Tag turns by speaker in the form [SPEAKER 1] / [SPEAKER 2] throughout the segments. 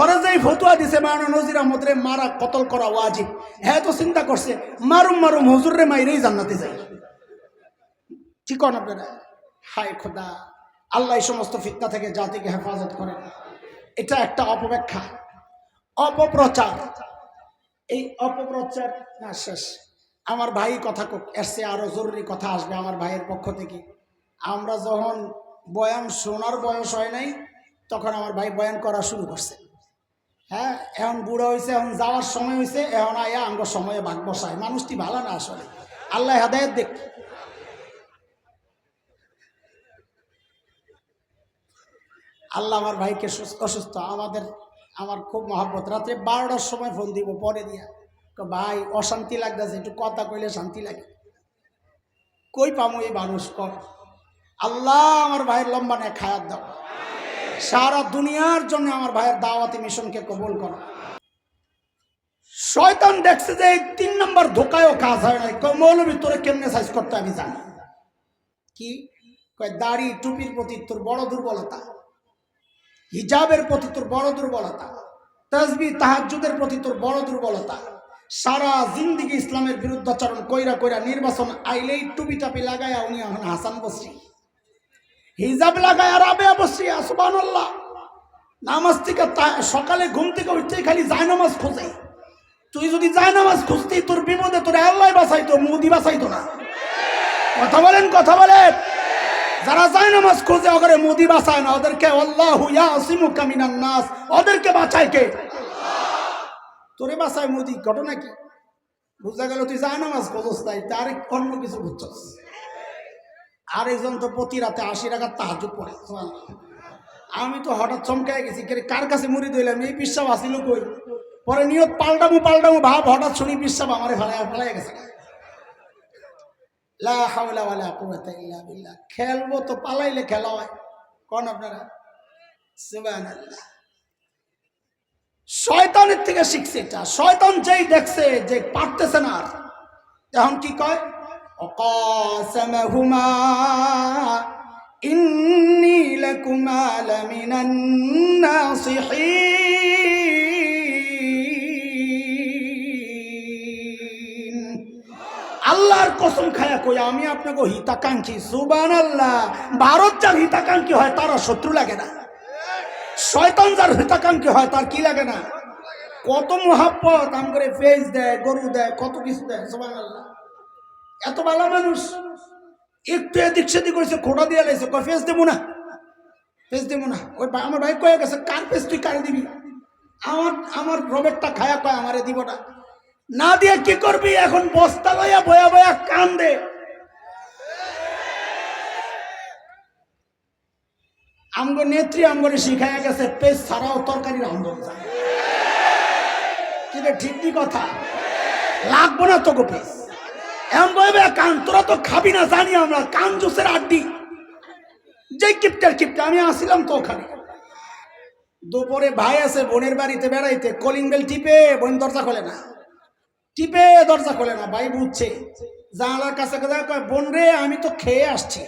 [SPEAKER 1] ওরা যেই ফতুয়া দিছে মানো নজির আহমদরে মারা কতল করা ওয়াজিব। হ্যাঁ তো চিন্তা করছে, মারুম মারুম হুজুরে মাইরেই জান্নাতে যাই কি কন আপনারা? হায় খোদা, আল্লাহ সমস্ত ফিতনা থেকে জাতিকে হেফাজত করেন। এটা একটা অপব্যাখ্যা, অপপ্রচার। এই অপপ্রচার, না, শেষ। আমার ভাই কথা এসছে, আরও জরুরি কথা আসবে আমার ভাইয়ের পক্ষ থেকে। আমরা যখন বয়ান শোনার বয়স হয় নাই, তখন আমার ভাই বয়ান করা শুরু করছে। হ্যাঁ এখন বুড়ো হয়েছে এখন যাওয়ার সময় হয়েছে এখন আয়া আঙ্গ সময়ে বাঘ বসায়। মানুষটি ভালো না আসলে। আল্লাহ হেদায়ত দেখ। আল্লাহ আমার ভাইকে সুস্থ অসুস্থ। আমাদের আমার খুব মহাব্বত। রাত্রে বারোটার সময় ফোন দিব, পরে দিয়া। ভাই, অশান্তি লাগতেছে, একটু কথা কইলে শান্তি লাগে। কই পামো এই মানুষ? কর আল্লাহ আমার ভাইয়ের লম্বা নেয় খায়াত দাও। সারা দুনিয়ার জন্য আমার ভাইয়ের দাওয়াতি মিশনকে কবুল করো। শয়তান দেখছে যে এই তিন নম্বর ধোকায়ও কাজ হয় নাই। মৌলবী, তোরে কেমনে সাইজ করতে আমি জানি কি? কয়, দাড়ি, টুপির প্রতি তোর বড় দুর্বলতা, হিজাবের প্রতি তোর বড় দুর্বলতা তসবি তাহাজুদের প্রতি তোর বড় দুর্বলতা, সারা জিন্দিগি ইসলামের বিরুদ্ধাচরণ কইরা কইরা নির্বাচন আইলেই টুপি টাপি লাগায়া উনি এখন হাসান বসরি। হিজাব লাগায় আর আবে বসরি আসবান আল্লাহ নামাজ থেকে সকালে ঘুম থেকে উঠতেই খালি যায় নামাজ খোঁজে। তুই যদি যায় নামাজ খুঁজতি, তোর বিপদে তোর আল্লাহ বাঁচাইতো মুদি বাঁচাইতো না। কথা বলেন কথা বলেন। যারা যায় নামাজ খোঁজে ওদের মোদি বাঁচায় না। ওদেরকে আল্লাহ ইয়াসিমুকা মিনান নাস। ওদেরকে বাঁচায় কে? তোরে বাঁচায় মোদি, ঘটনা কি? বুঝা গেল তুই যায় নামাজ খোঁজস তাই তার অন্য কিছু বুঝছস। আর একজন তো প্রতি রাতে আশি টাকার তাহাজুদ পড়ে আমি তো হঠাৎ চমকায় গেছি কার কাছে মুড়ি দিলাম এই পিসাব আসিল কই? পরে নিয়ত পাল্টামু পাল্টামু, ভাব হঠাৎ শুনি পিসাব আমার ফেলায় ফেলায় গেছে। খেলব তো, পালাইলে খেলা হয়। কোন আপনারা? শয়তানের থেকে শিখছে এটা। শয়তান যেই দেখছে যে পারতেছে না আর। এখন কি কয়? অকাসামাহুমা ইন্নী লাকুমা লামিনান নাসিহিন আল্লাহর কসম খায়া কই, আমি আপনাকে হিতাকাঙ্ক্ষী সুবান আল্লাহ ভারত যার হিতাকাঙ্ক্ষী হয় তারা শত্রু লাগে না। শয়তান যার হিতাকাঙ্ক্ষী হয়, তার কি লাগে না? কত মহাব্বত আম করে ফেস দেয়, গরু দেয়, কত কিছু দেয় সুবান আল্লাহ এত ভালো মানুষ। একটু এদিক সেদিক করেছে খোটা দিয়ে লাইছে কয়, ফেস দেবো না, ফেস দেবো না। ওই আমার ভাই কয়ে গেছে, কার ফেস তুই কারে দিবি? আমার আমার রবেরটা খায়া কয়, আমারে দিব না। না দিয়ে কি করবি? এখন বস্তা লইয়া বয়া বয়া কান দে নেত্রী আমগরে শিখাইয়া গেছে পেজ ছাড়াও তরকারি রান্ধন যায় কিন্তু ঠিক কথা। লাগবো না তোকে পেজ এমন বলবে কান, তোরা তো খাবি না, জানি আমরা, কান জুসের আড্ডি। যে কিপটার কিপটা, আমি আসিলাম তো ওখানে। দুপুরে ভাই আছে বোনের বাড়িতে বেড়াইতে, কলিং বেল টিপে বোন দরজা খোলে না। টিপে দরজা খোলে না, ভাই বুঝছে। জানালার কাছে কয়, বোন রে, আমি তো খেয়ে আসছি।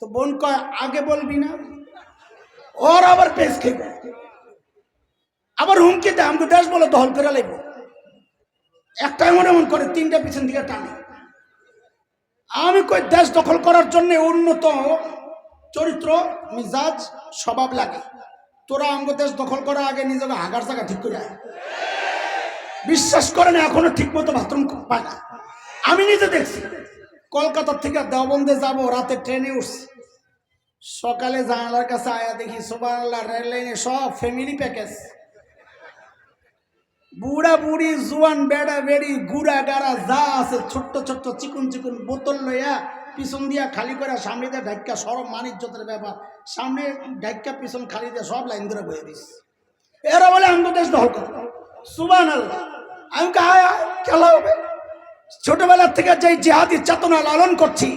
[SPEAKER 1] তো বোন কয়, আগে বলবি না। ওর আবার পেস খেয়ে আবার হুমকি দেয়, আমাকে দেশ বলে দহল করে লাগবো একটা এমন এমন করে, তিনটা পিছন দিকে টানে। আমি কই দেশ দখল করার জন্য উন্নত চরিত্র, মিজাজ, স্বভাব লাগে। তোরা আমাকে দেশ দখল করার আগে নিজেকে হাগার জায়গা ঠিক করে। বিশ্বাস করে না, এখনও ঠিক মতো বাথরুম পায় না। আমি নিজে দেখছি কলকাতার থেকে দেওবন্দে যাব, রাতে ট্রেনে উঠছি। সকালে জানালার কাছে আয়া দেখি সোবার রেল লাইনে সব ফ্যামিলি প্যাকেজ বুড়া বুড়ি জুয়ান বেড়া বেড়ি গুড়া গাড়া যা আছে ছোট্ট ছোট্ট চিকুন চিকুন বোতল লইয়া পিছন দিয়া খালি করে সামনে দিয়ে ঢাক্কা সরব মানিজ্যতের ব্যাপার। সামনে ঢাক্কা পিছন খালি দিয়ে সব লাইন ধরে বয়ে দিস এরা বলে আমি দেশ দখল করো। সুবান আল্লাহ আমি কে আয় আয়, খেলা হবে। ছোটবেলার থেকে যে জেহাদি চেতনা লালন করছি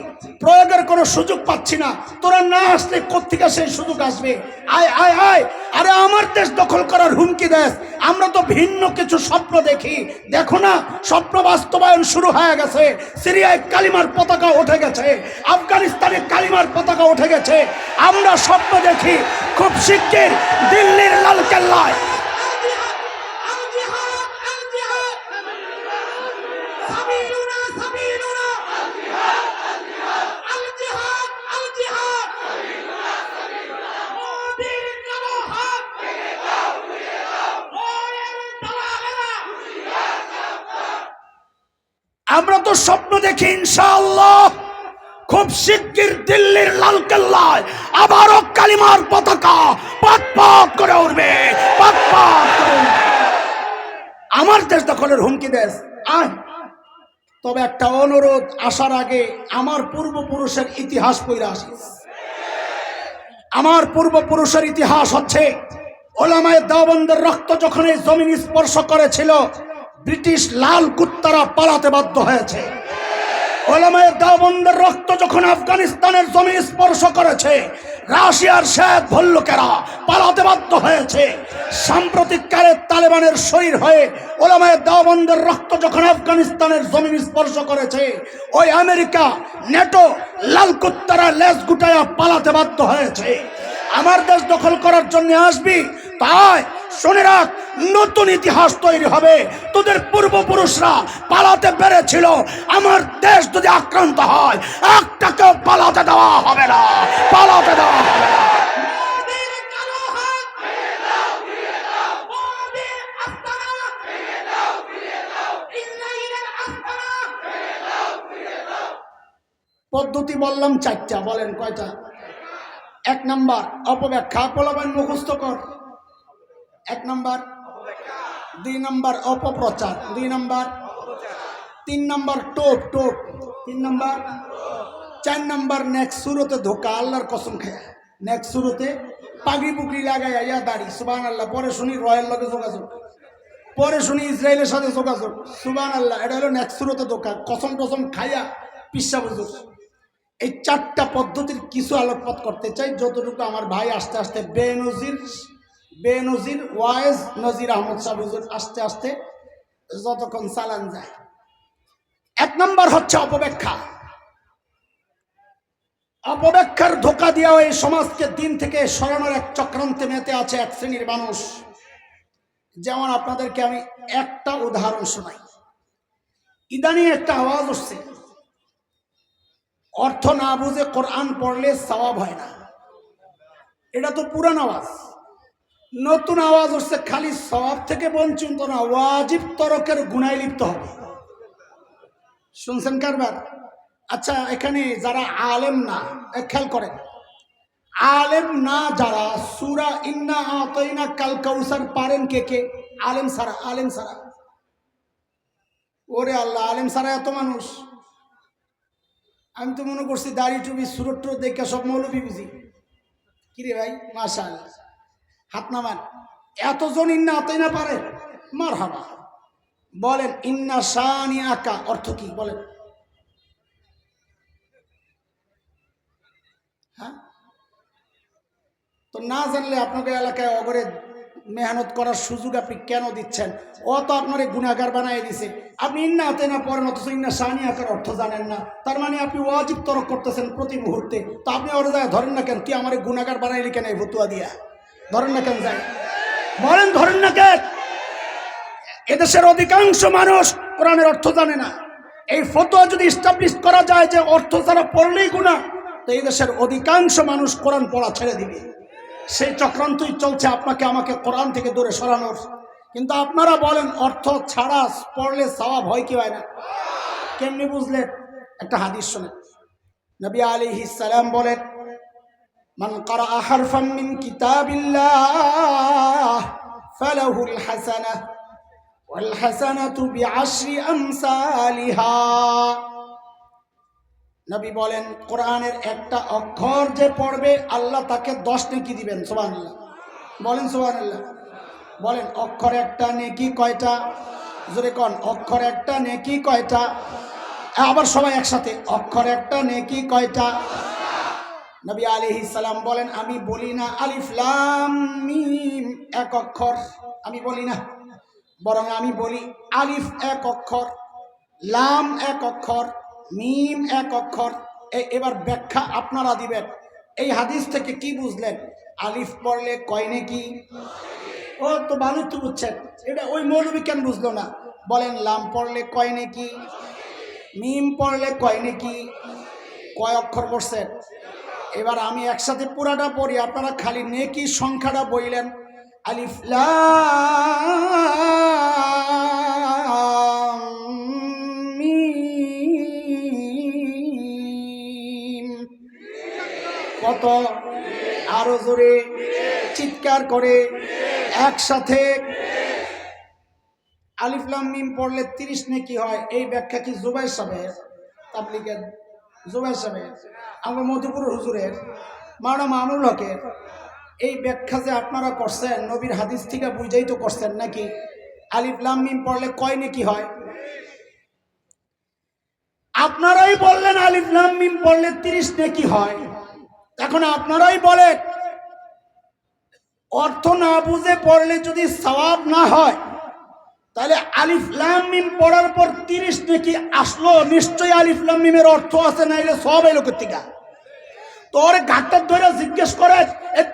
[SPEAKER 1] প্রয়োগের কোনো সুযোগ পাচ্ছি না। তোরা না আসলে কোথেকে সেই সুযোগ আসবে? আয় আয় আয়। আরে আমার দেশ দখল করার হুমকি দেশ আমরা তো ভিন্ন কিছু স্বপ্ন দেখি। দেখো না, স্বপ্ন বাস্তবায়ন শুরু হয়ে গেছে। সিরিয়ায় কালিমার পতাকা উঠে গেছে। আফগানিস্তানে কালিমার পতাকা উঠে গেছে। আমরা স্বপ্ন দেখি খুব শিগগির দিল্লির লাল কেল্লায় দেখি ইনশাআল্লাহ, খুব শিগগির দিল্লির লালকেল্লায় আবারও কালিমার পতাকা পাত পাত করে উঠবে পাত পাত আমার দেশ দখলের হুমকি দেশ আয় তবে একটা অনুরোধ, আসার আগে আমার পূর্বপুরুষের ইতিহাস পড়ে আসিস আমার পূর্বপুরুষের ইতিহাস হচ্ছে, ওলামায় দাবন্দের রক্ত যখন এই জমিন স্পর্শ করেছিল, ব্রিটিশ লাল কুত্তারা পালাতে বাধ্য হয়েছে। ওলামায় দাবন্দের রক্ত যখন আফগানিস্তানের জমি স্পর্শ করেছে, রাশিয়ার শেখ ভল্লুকেরা পালাতে বাধ্য হয়েছে। সাম্প্রতিককালে তালেবানের শরীর হয়ে ওলামায় দাবন্দের রক্ত যখন আফগানিস্তানের জমিন স্পর্শ করেছে, ওই আমেরিকা, নেটো লাল কুত্তারা লেজ গুটায়া পালাতে বাধ্য হয়েছে। আমার দেশ দখল করার জন্য আসবি? তাই শুনে রাখ নতুন ইতিহাস তৈরি হবে। তোদের পূর্বপুরুষরা পালাতে পেরেছিল। আমার দেশ যদি আক্রান্ত হয় একটাকেও পালাতে দেওয়া হবে না। পালাতে দেওয়া হবে না। পদ্ধতি বললাম চারটা বলেন কয়টা? এক নাম্বার অপব্যাখ্যা পোলাবেন মুখস্থ কর। এক নাম্বার দুই নম্বর অপপ্রচার, দুই নম্বর, তিন নম্বর টোপ টোপ, তিন নম্বর, চার নাম্বার নেক্সট শুরুতে ধোকা, আল্লাহর কসম খায়। নেক্সট শুরুতে পাগড়ি পুগড়ি লাগাই ইয়া দাড়ি সুবান আল্লাহ পরে শুনি রয়্যাল লগে যোগাযোগ। পরে শুনি ইসরায়েলের সাথে যোগাযোগ। সুবান আল্লাহ এটা হলো নেক্সট শুরুতে ধোকা, কসম টসম খাইয়া পিসা বুঝুক এই চারটা পদ্ধতির কিছু আলোকপাত করতে চাই, যতটুকু আমার ভাই আস্তে আস্তে বেনজির বেনজির ওয়াইজ নজির আহমদ শাহ আস্তে আস্তে যতক্ষণ চালান যায়। এক নম্বর হচ্ছে অপব্যাখ্যা। অপব্যাখ্যার ধোকা দিয়া এই সমাজকে দিন থেকে সরানোর এক চক্রান্তে মেতে আছে এক শ্রেণির মানুষ। যেমন আপনাদেরকে আমি একটা উদাহরণ শোনাই। ইদানি একটা আওয়াজ উঠছে। অর্থ না বুঝে কোরআন পড়লে সওয়াব হয় না। এটা তো পুরান আওয়াজ। নতুন আওয়াজ হচ্ছে খালি সব থেকে বঞ্চিত না, ওয়াজিব তরকের গুণায় লিপ্ত হবে। শুনছেন কারবার আচ্ছা এখানে যারা আলেম না খেয়াল করেন। আলেম না যারা, সুরা ইন্না আতইনা কাল কাউসার পারেন কে কে? আলেম সারা আলেম সারা। ওরে আল্লাহ, আলেম সারা এত মানুষ। আমি তো মনে করছি, দাড়ি টুপি সুরট টুরট দেখে সব মৌলবি বুঝি। কিরে ভাই মাশাল হাত নামান। এতজন ইন্না আতই না পারে। মার হাবা বলেন, ইন্না শানি আকা অর্থ কি? বলেন। হ্যাঁ? তো না জানলে আপনাকে এলাকায় অগরে মেহনত করার সুযোগ আপনি কেন দিচ্ছেন? ও তো আপনার গুণাগার বানাই দিছে। আপনি ইন্না হাতে না পড়েন অথচ ইন্না সানি আকার অর্থ জানেন না। তার মানে আপনি ওয়াজিব তরক করতেছেন প্রতি মুহূর্তে। তো আপনি ওর যায় ধরেন না কেন? তুই আমার গুণাগার বানাইলি কেন এই ভতুয়া দিয়া? ধরেন না কেন? যায় বলেন, ধরেন না কেন? এদেশের অধিকাংশ মানুষ কোরআনের অর্থ জানে না। এই ফতোয়া যদি স্টাবলিশ করা যায় যে অর্থ ছাড়া পড়লেই গুণা তো এই দেশের অধিকাংশ মানুষ কোরআন পড়া ছেড়ে দিবে। সেই চক্রান্তই চলছে আপনাকে আমাকে কোরআন থেকে দূরে সরানোর। কিন্তু আপনারা বলেন, অর্থ ছাড়া পড়লে সওয়াব হয় কি হয় না? কেমনি বুঝলেন? একটা হাদিস শোনেন। নবী আলী সালাম বলেন মান করা হারফাম মিন কিতাবিল্লাহ ফালাহুল হাসানাহ ওয়াল হাসানাতু বিআশরি আমসালিহা। নবী বলেন, কোরআনের একটা অক্ষর যে পড়বে, আল্লাহ তাকে দশ নেকি দিবেন সোবান বলেন সোবান বলেন, অক্ষর একটা নেকি কয়টা? জোরে কন, অক্ষর একটা নেকি কয়টা? আবার সবাই একসাথে, অক্ষর একটা নেকি কয়টা? নবী আলাইহিস সালাম বলেন, আমি বলি না আলিফ লাম মিম, এক অক্ষর। আমি বলি না, বরং আমি বলি আলিফ এক অক্ষর, লাম এক অক্ষর, মিম এক অক্ষর। এবার ব্যাখ্যা আপনারা দিবেন। এই হাদিস থেকে কি বুঝলেন? আলিফ পড়লে কয় নাকি? ও তো ভালো তো বুঝছেন। এটা ওই মৌলবী কেন বুঝলো না? বলেন, লাম পড়লে কয় নাকি? মিম পড়লে কয় নাকি? কয় অক্ষর পড়ছেন? এবার আমি একসাথে পুরাটা পড়ি, আপনারা খালি নেকি সংখ্যাটা বইলেন। আলিফলা কত? আরও জোরে। চিৎকার করে একসাথে। আলিফলাম মিম পড়লে তিরিশ নেকি হয়। এই ব্যাখ্যা কি জুবাই সাহেব তাবলিগের জুবাই সাহেব আমরা মধুপুর হুজুরের মাওনা মামুল হকের এই ব্যাখ্যা যে আপনারা করছেন, নবীর হাদিস থেকে বুঝাই তো করছেন নাকি? আলিফলাম মিম পড়লে কয় নেকি হয়? আপনারাই বললেন আলিফলাম মিম পড়লে তিরিশ নাকি হয়? এখন আপনারাই বলেন, অর্থ না বুঝে পড়লে যদি সওয়াব না হয় তাহলে আলিফ লাম মিম পড়ার পর তিরিশ নাকি আসলো, নিশ্চয়ই আলিফ লাম মিমের অর্থ আছে না এলে সব এলো থেকে তোর ঘাটটার ধরে জিজ্ঞেস করে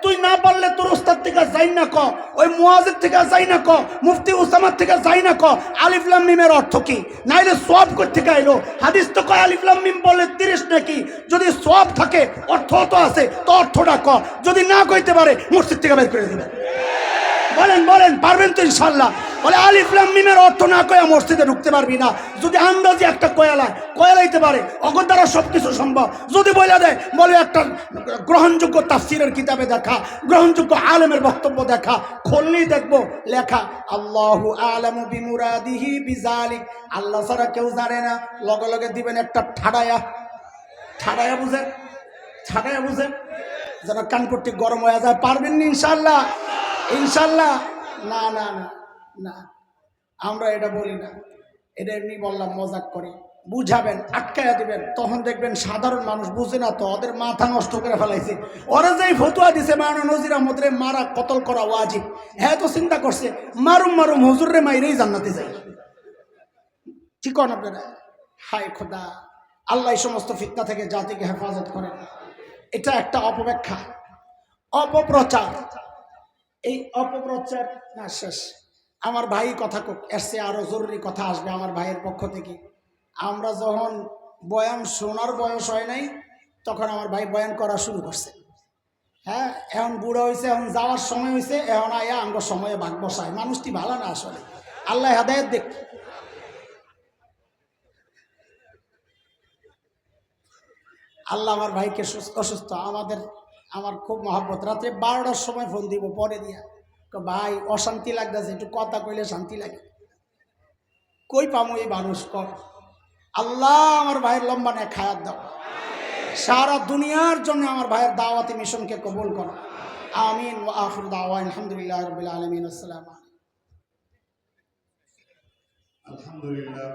[SPEAKER 1] তুই না পারলে তোর ওস্তাদ থেকে যাই না ক, ওই মুয়াজের থেকে যাই না ক, মুফতি উসামার থেকে যাই না ক, আলিফ লাম মিমের অর্থ কি? নাইলে সব থেকে আইলো হাদিস তো কয় আলিফ লাম মিম বলে তিরিশ নাকি যদি সব থাকে, অর্থ তো আছে, তো অর্থটা ক, যদি না কইতে পারে, মসজিদ থেকে বের করে দিবে। বলেন বলেন, পারবেন তো ইনশাল্লাহ। বলে আলিফলাম মিমের অর্থ না কয়া মসজিদে ঢুকতে পারবি না। যদি আন্দাজে একটা কয়ালায় কয়ালাইতে পারে অগর দ্বারা সব কিছু সম্ভব। যদি বলে দেয়, বলে, একটা গ্রহণযোগ্য তাফসিরের কিতাবে দেখা, গ্রহণযোগ্য আলেমের বক্তব্য দেখা, খুললেই দেখব, লেখা, আল্লাহু আলামু বিমুরাদিহি বিজালিক। আল্লাহ ছাড়া কেউ জানে না। লগে লগে দিবেন একটা ঠাডায়া। ঠাডায়া বুঝেন ঠাডায়া বুঝেন যেন কানপট্টি গরম হয়ে যায়। পারবেন না ইনশাল্লাহ? ইনশাল্লাহ? না না না। না। আমরা এটা বলি না। এটা এমনি বললাম, মজাক করে। বুঝাবেন, আটকায়া দিবেন। তখন দেখবেন সাধারণ মানুষ বুঝে না তো, ওদের মাথা নষ্ট করে ফেলাইছে। ওরা যেই ফতুয়া দিছে মানা নজির আহমদরে মারা কতল করা ওয়াজিব। হ্যাঁ তো চিন্তা করছে, মারুম মারুম হুজুর রে মাইরেই জান্নাতে যাই ঠিক কন আপনারা? হায় খোদা, আল্লাহ সমস্ত ফিতনা থেকে জাতিকে হেফাজত করেন। এটা একটা অপব্যাখ্যা। অপপ্রচার। এই অপপ্রচার, না, শেষ। আমার ভাই কথা এসছে আরও জরুরি কথা আসবে আমার ভাইয়ের পক্ষ থেকে। আমরা যখন বয়ান শোনার বয়স হয় নাই, তখন আমার ভাই বয়ান করা শুরু করছে। হ্যাঁ এখন বুড়ো হয়েছে এখন যাওয়ার সময় হয়েছে এখন আয়া আঙ্গ সময়ে ভাগ বসায়। মানুষটি ভালো না আসলে। আল্লাহ হেদায়ত দেখ। আল্লাহ আমার ভাইকে সুস্থ অসুস্থ। আমাদের আমার খুব মহাব্বত। রাত্রে বারোটার সময় ফোন দিব, পরে দিয়া। ভাই, অশান্তি লাগতেছে, একটু কথা কইলে শান্তি লাগে। কই পামো এই মানুষ কর আল্লাহ, আমার ভাইয়ের লম্বা নেয় খায়াত দাও। সারা দুনিয়ার জন্য আমার ভাইয়ের দাওয়াতি মিশনকে কবুল করো। আমিন আখির দাওয়া, আলহামদুলিল্লাহ রবিল আলমিন, আসসালাম
[SPEAKER 2] আলহামদুলিল্লাহ।